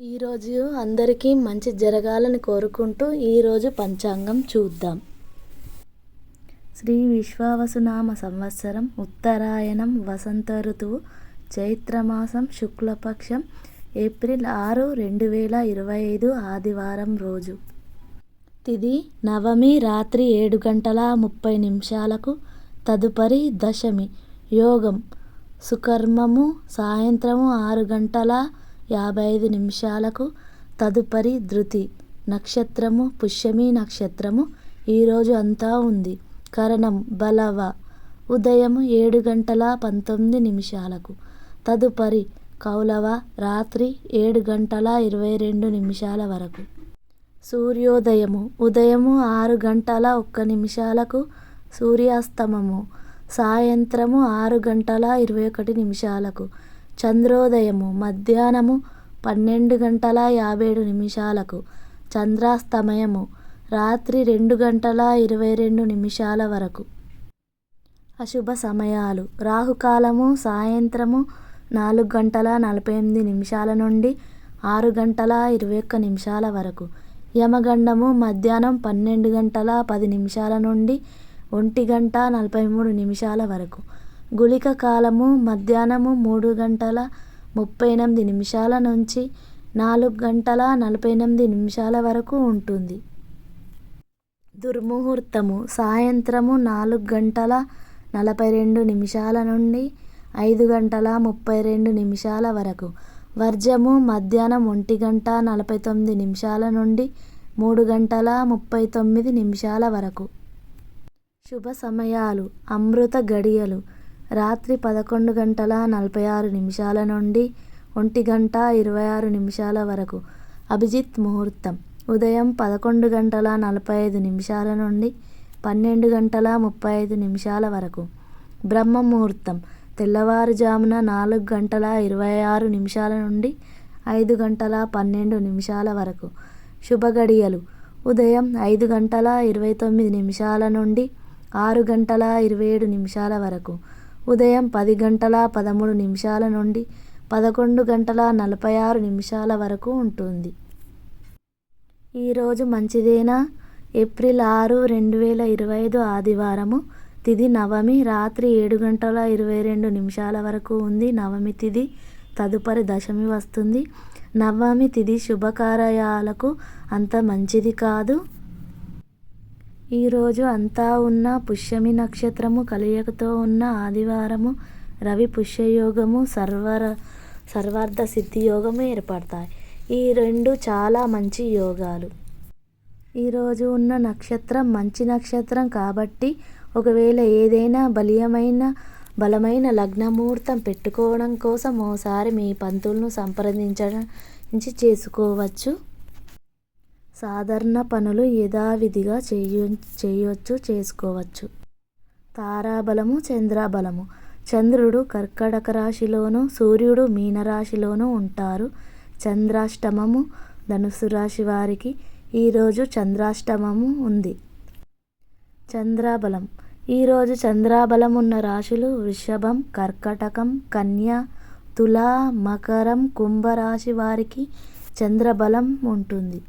ఈరోజు అందరికీ మంచి జరగాలని కోరుకుంటూ ఈరోజు పంచాంగం చూద్దాం. శ్రీ విశ్వావసునామ సంవత్సరం ఉత్తరాయణం వసంత ఋతువు చైత్రమాసం శుక్లపక్షం ఏప్రిల్ ఆరు రెండు వేల ఇరవై ఐదు ఆదివారం రోజు. తిది నవమి రాత్రి ఏడు గంటల ముప్పై నిమిషాలకు తదుపరి దశమి యోగం సుకర్మము సాయంత్రము ఆరు గంటల యాభై ఐదు నిమిషాలకు తదుపరి ధృతి. నక్షత్రము పుష్యమి నక్షత్రము ఈరోజు అంతా ఉంది. కరణం బలవ. ఉదయం ఏడు గంటల పంతొమ్మిది నిమిషాలకు. తదుపరి కౌలవ రాత్రి ఏడు గంటల ఇరవై రెండు నిమిషాల వరకు. సూర్యోదయము ఉదయము ఆరు గంటల ఒక్క నిమిషాలకు సూర్యాస్తమము. సాయంత్రము ఆరు గంటల ఇరవై ఒకటి నిమిషాలకు. చంద్రోదయము మధ్యాహ్నము పన్నెండు గంటల యాభై ఏడు నిమిషాలకు చంద్రాస్తమయము రాత్రి రెండు గంటల ఇరవై రెండు నిమిషాల వరకు. అశుభ సమయాలు. రాహుకాలము సాయంత్రము నాలుగు గంటల నలభై ఎనిమిది నిమిషాల నుండి ఆరు గంటల ఇరవై ఒక్క నిమిషాల వరకు. యమగండము మధ్యాహ్నం పన్నెండు గంటల పది నిమిషాల నుండి ఒంటి గంట నలభై మూడు నిమిషాల వరకు. గుళిక కాలము మధ్యాహ్నము మూడు గంటల ముప్పై ఎనిమిది నిమిషాల నుంచి నాలుగు గంటల నలభై ఎనిమిది నిమిషాల వరకు ఉంటుంది. దుర్ముహూర్తము సాయంత్రము నాలుగు గంటల నలభై రెండు నిమిషాల నుండి ఐదు గంటల ముప్పై రెండు నిమిషాల వరకు. వర్జము మధ్యాహ్నం ఒంటి గంట నలభై తొమ్మిది నిమిషాల నుండి మూడు గంటల ముప్పై తొమ్మిది నిమిషాల వరకు. శుభ సమయాలు అమృత గడియలు రాత్రి పదకొండు గంటల నలభై ఆరు నిమిషాల నుండి ఒంటి గంట ఇరవై ఆరు నిమిషాల వరకు. అభిజిత్ ముహూర్తం. ఉదయం పదకొండు గంటల నలభై ఐదు నిమిషాల నుండి పన్నెండు గంటల ముప్పై ఐదు నిమిషాల వరకు. బ్రహ్మ ముహూర్తం. తెల్లవారుజామున నాలుగు గంటల ఇరవై ఆరు నిమిషాల నుండి ఐదు గంటల పన్నెండు నిమిషాల వరకు. శుభ గడియలు. ఉదయం ఐదు గంటల ఇరవై తొమ్మిది నిమిషాల నుండి ఆరు గంటల ఇరవై ఏడు నిమిషాల వరకు. ఉదయం పది గంటల పదమూడు నిమిషాల నుండి పదకొండు గంటల నలభై ఆరు నిమిషాల వరకు ఉంటుంది. ఈరోజు మంచిదేనా? ఏప్రిల్ ఆరు రెండు వేల ఇరవై ఐదు ఆదివారము. తిది నవమి రాత్రి ఏడు గంటల ఇరవై రెండు నిమిషాల వరకు ఉంది. నవమి తిది తదుపరి దశమి వస్తుంది. నవమి తిది శుభకార్యాలకు అంత మంచిది కాదు. ఈరోజు అంతా ఉన్న పుష్యమి నక్షత్రము కలియకతో ఉన్న ఆదివారము రవి పుష్యయోగము సర్వర సర్వార్థ సిద్ధి యోగము ఏర్పడతాయి. ఈ రెండు చాలా మంచి యోగాలు. ఈరోజు ఉన్న నక్షత్రం మంచి నక్షత్రం కాబట్టి ఒకవేళ ఏదైనా బలీయమైన బలమైన లగ్నముహూర్తం పెట్టుకోవడం కోసం ఓసారి మీ పంతులను సంప్రదించడం చేసుకోవచ్చు. సాధారణ పనులు యథావిధిగా చేయు చేయవచ్చు చేసుకోవచ్చు. తారాబలము చంద్రాబలము. చంద్రుడు కర్కటక రాశిలోను సూర్యుడు మీనరాశిలోను ఉంటారు. చంద్రాష్టమము ధనుసు రాశి వారికి ఈరోజు చంద్రాష్టమము ఉంది. చంద్రాబలం. ఈరోజు చంద్రాబలం ఉన్న రాశులు వృషభం కర్కటకం కన్య తుల మకరం కుంభరాశి వారికి చంద్రబలం ఉంటుంది.